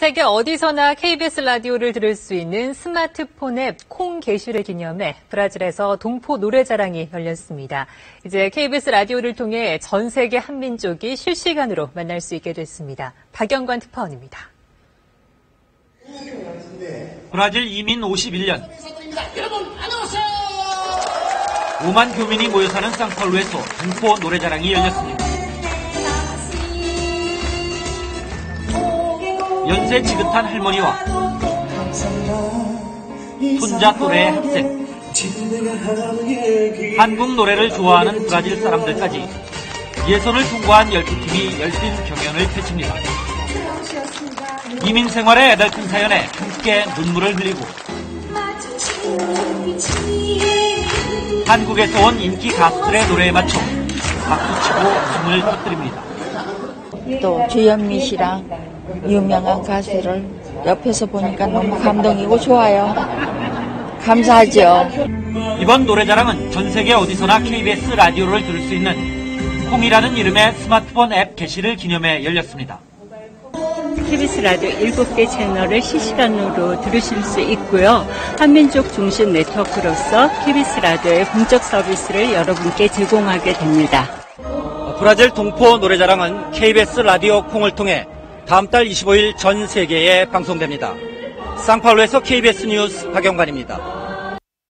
세계 어디서나 KBS 라디오를 들을 수 있는 스마트폰 앱 콩 게시를 기념해 브라질에서 동포 노래자랑이 열렸습니다. 이제 KBS 라디오를 통해 전 세계 한민족이 실시간으로 만날 수 있게 됐습니다. 박영관 특파원입니다. 브라질 이민 51년 5만 교민이 모여 사는 상파울루에서 동포 노래자랑이 열렸습니다. 연세 지긋한 할머니와 손자 또래의 학생, 한국 노래를 좋아하는 브라질 사람들까지 예선을 통과한 12팀이 열띤 경연을 펼칩니다. 이민 생활의 애달픈 사연에 함께 눈물을 흘리고 한국에서 온 인기 가수들의 노래에 맞춰 박수치고 춤을 터뜨립니다. 또 주현미 씨랑 유명한 가수를 옆에서 보니까 너무 감동이고 좋아요. 감사하죠. 이번 노래자랑은 전 세계 어디서나 KBS 라디오를 들을 수 있는 콩이라는 이름의 스마트폰 앱 게시를 기념해 열렸습니다. KBS 라디오 7개 채널을 실시간으로 들으실 수 있고요. 한민족 중심 네트워크로서 KBS 라디오의 공적 서비스를 여러분께 제공하게 됩니다. 브라질 동포 노래자랑은 KBS 라디오 콩을 통해 다음 달 25일 전 세계에 방송됩니다. 상파울루에서 KBS 뉴스 박영관입니다.